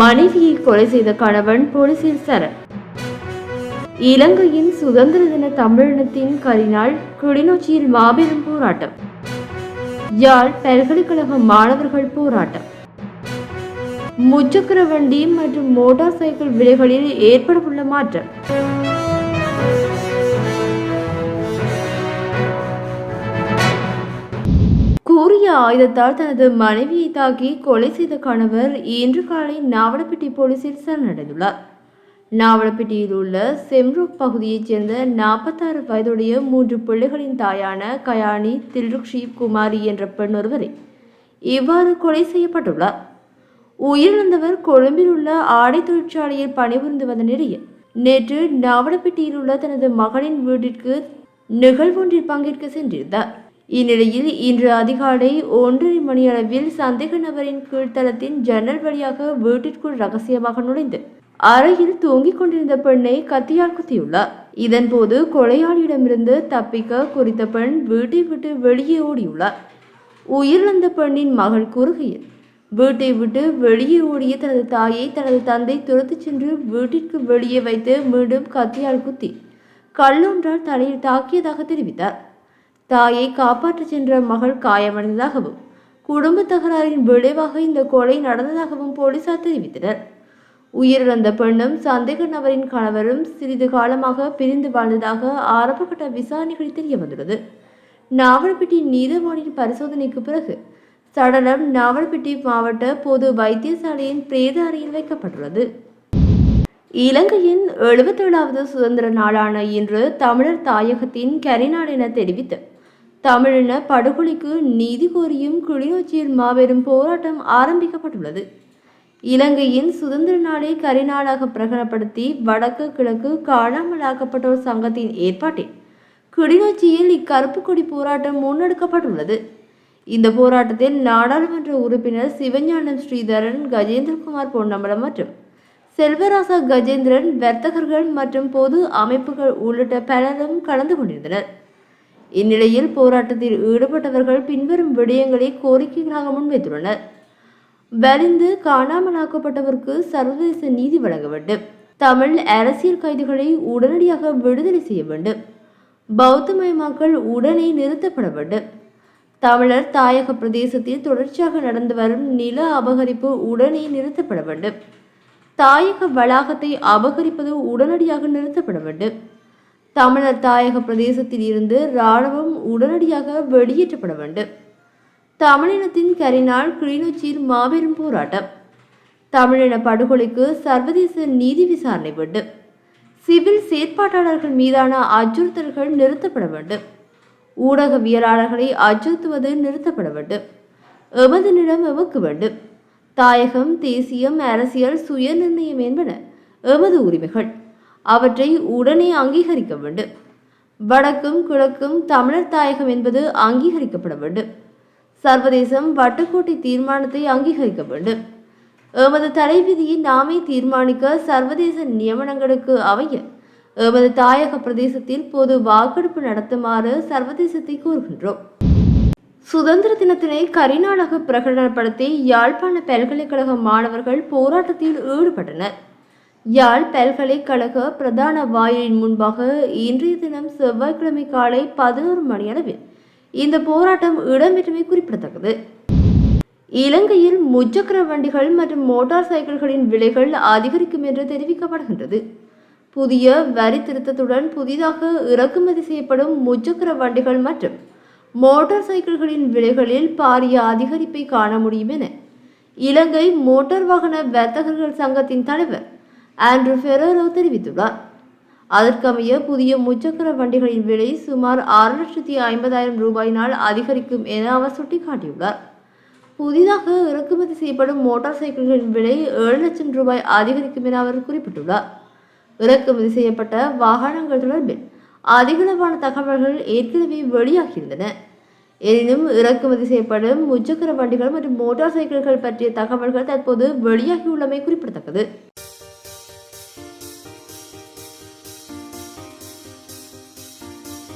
மனைவியை கொலை செய்த கணவன் போலீசில் சரண். இலங்கையின் சுதந்திர தின தமிழினத்தின் கரிநாள் கிளிநொச்சியில் மாபெரும் போராட்டம். யாழ் பல்கலைக்கழக மாணவர்கள் போராட்டம். முச்சக்கர வண்டி மற்றும் மோட்டார் சைக்கிள் விலைகளில் ஏற்படவுள்ள மாற்றம். கூறிய ஆயுதத்தால் தனது மனைவியை தாக்கி கொலை செய்த கணவர் இன்று காலை நாவலப்பிட்டி போலீசில் சரணடைந்துள்ளார். நாவலப்பிட்டியில் உள்ள செம்ரூக் பகுதியைச் சேர்ந்த நாற்பத்தாறு வயதுடைய மூன்று பிள்ளைகளின் தாயான கயானி தில்ருக்ஷி குமாரி என்ற பெண் ஒருவரை இவ்வாறு கொலை செய்யப்பட்டுள்ளார். உயிரிழந்தவர் கொழும்பில் உள்ள ஆடை தொழிற்சாலையில் பணிபுரிந்து வந்த நிலையில் நேற்று நாவலப்பிட்டியில் உள்ள தனது மகளின் வீட்டிற்கு நிகழ்வொன்றில் பங்கேற்க சென்றிருந்தார். இந்நிலையில் இன்று அதிகாலை ஒன்றரை மணியளவில் சந்தேக நபரின் கீழ்த்தளத்தின் ஜன்னல் வழியாக வீட்டிற்குள் ரகசியமாக நுழைந்து அறையில் தூங்கிக் கொண்டிருந்த பெண்ணை கத்தியால் குத்தியுள்ளார். இதன்போது கொலையாளியிடமிருந்து தப்பிக்க குறித்த பெண் வீட்டை விட்டு வெளியே ஓடியுள்ளார். உயிரிழந்த பெண்ணின் மகள் கூறுகையில் வீட்டை விட்டு வெளியே ஓடிய தனது தாயை தனது தந்தை துரத்துச் சென்று வீட்டிற்கு வெளியே வைத்து மீண்டும் கத்தியால் குத்தி கல்லொன்றால் தலையில் தாக்கியதாக தெரிவித்தார். தாயை காப்பாற்றச் சென்ற மகள் காயமடைந்ததாகவும் குடும்ப தகராறின் விளைவாக இந்த கொலை நடந்ததாகவும் போலீசார் தெரிவித்தனர். உயிரிழந்த பெண்ணும் சந்தேக நபரின் கணவரும் சிறிது காலமாக பிரிந்து வாழ்ந்ததாக ஆரம்பகட்ட விசாரணைகளில் தெரிய வந்துள்ளது நாவல்பட்டி நீதவானின் பரிசோதனைக்கு பிறகு சடலம் நாவல்பட்டி மாவட்ட பொது வைத்தியசாலையின் பிரேத அறையில் வைக்கப்பட்டுள்ளது. இலங்கையின் எழுபத்தேழாவது சுதந்திர நாளான இன்று தமிழர் தாயகத்தின் கரிநாள் என தெரிவித்து தமிழின படுகொலைக்கு நீதி கோரியும் கிளிநொச்சியில் மாபெரும் போராட்டம் ஆரம்பிக்கப்பட்டுள்ளது. இலங்கையின் சுதந்திர நாளை கரிநாளாக பிரகடனப்படுத்தி வடக்கு கிழக்கு காணாமலாக்கப்பட்டோர் சங்கத்தின் ஏற்பாட்டில் கிளிநொச்சியில் இக்கருப்பு கொடி போராட்டம் முன்னெடுக்கப்பட்டுள்ளது. இந்த போராட்டத்தில் நாடாளுமன்ற உறுப்பினர் சிவஞானம் ஸ்ரீதரன் கஜேந்திரகுமார் பொன்னம்பலம் மற்றும் செல்வராசா கஜேந்திரன் வர்த்தகர்கள் மற்றும் பொது அமைப்புகள் உள்ளிட்ட பலரும் கலந்து கொண்டிருந்தனர். இந்நிலையில் போராட்டத்தில் ஈடுபட்டவர்கள் பின்வரும் விடயங்களை கோரிக்கைகளாக முன்வைத்துள்ளனர். வலிந்து காணாமலாக்கப்பட்டவருக்கு சர்வதேச நீதி வழங்க வேண்டும். தமிழ் அரசியல் கைதிகளை உடனடியாக விடுதலை செய்ய வேண்டும். பௌத்தமயமாக்கல் உடனே நிறுத்தப்பட வேண்டும். தமிழர் தாயக பிரதேசத்தில் தொடர்ச்சியாக நடந்து வரும் நில அபகரிப்பு உடனே நிறுத்தப்பட வேண்டும். தாயக வளாகத்தை அபகரிப்பது உடனடியாக நிறுத்தப்பட வேண்டும். தமிழர் தாயக பிரதேசத்தில் இருந்து இராணுவம் உடனடியாக வெளியேற்றப்பட வேண்டும். தமிழினத்தின் கரிநாள் கிளிநொச்சியில் மாபெரும் போராட்டம். தமிழின படுகொலைக்கு சர்வதேச நீதி விசாரணை வேண்டும். சிவில் செயற்பாட்டாளர்கள் மீதான அச்சுறுத்தல்கள் நிறுத்தப்பட வேண்டும். ஊடகவியலாளர்களை அச்சுறுத்துவது நிறுத்தப்பட வேண்டும். எமது நிலம் எமக்கு வேண்டும். தாயகம் தேசியம் அரசியல் சுயநிர்ணயம் என்பன எமது உரிமைகள். அவற்றை உடனே அங்கீகரிக்க வேண்டும். வடக்கும் கிழக்கும் தமிழர் தாயகம் என்பது அங்கீகரிக்கப்பட வேண்டும். சர்வதேசம் வட்டுக்கோட்டை தீர்மானத்தை அங்கீகரிக்க வேண்டும். எமது தலைவிதியை நாமே தீர்மானிக்க சர்வதேச நியமனங்களுக்கு அமைய எமது தாயக பிரதேசத்தில் பொது வாக்கெடுப்பு நடத்துமாறு சர்வதேசத்தை கூறுகின்றோம் சுதந்திர தினத்தினை கரிநாடக பிரகடனப்படுத்தி யாழ்ப்பாண பல்கலைக்கழக மாணவர்கள் போராட்டத்தில் ஈடுபட்டனர். யாழ் பல்கலைக்கழக பிரதான வாயிலின் முன்பாக இன்றைய தினம் செவ்வாய்க்கிழமை காலை பதினோரு மணியளவில் இந்த போராட்டம் இடம்பெற்றமை குறிப்பிடத்தக்கது. இலங்கையில் முச்சக்கர வண்டிகள் மற்றும் மோட்டார் சைக்கிள்களின் விலைகள் அதிகரிக்கும் என்று தெரிவிக்கப்படுகின்றது. புதிய வரி திருத்தத்துடன் புதிதாக இறக்குமதி செய்யப்படும் முச்சக்கர வண்டிகள் மற்றும் மோட்டார் சைக்கிள்களின் விலைகளில் பாரிய அதிகரிப்பை காண முடியும் என இலங்கை மோட்டார் வாகன வர்த்தகர்கள் சங்கத்தின் தலைவர் ஆண்ட்ரூ ஃபெரோரோ தெரிவித்துள்ளார். அதற்கமைய புதிய முச்சக்கர வண்டிகளின் விலை சுமார் ஆறு லட்சத்தி ஐம்பதாயிரம் ரூபாயினால் அதிகரிக்கும் என அவர் சுட்டிக்காட்டியுள்ளார். புதிதாக இறக்குமதி செய்யப்படும் மோட்டார் சைக்கிள்களின் விலை ஏழு லட்சம் ரூபாய் அதிகரிக்கும் என அவர் குறிப்பிட்டுள்ளார். இறக்குமதி செய்யப்பட்ட வாகனங்கள் தொடர்பில் அதிகளவான தகவல்கள் ஏற்கனவே வெளியாகியிருந்தன. எனினும் இறக்குமதி செய்யப்படும் முச்சக்கர வண்டிகள் மற்றும் மோட்டார் சைக்கிள்கள் பற்றிய தகவல்கள் தற்போது வெளியாகியுள்ளமை குறிப்பிடத்தக்கது.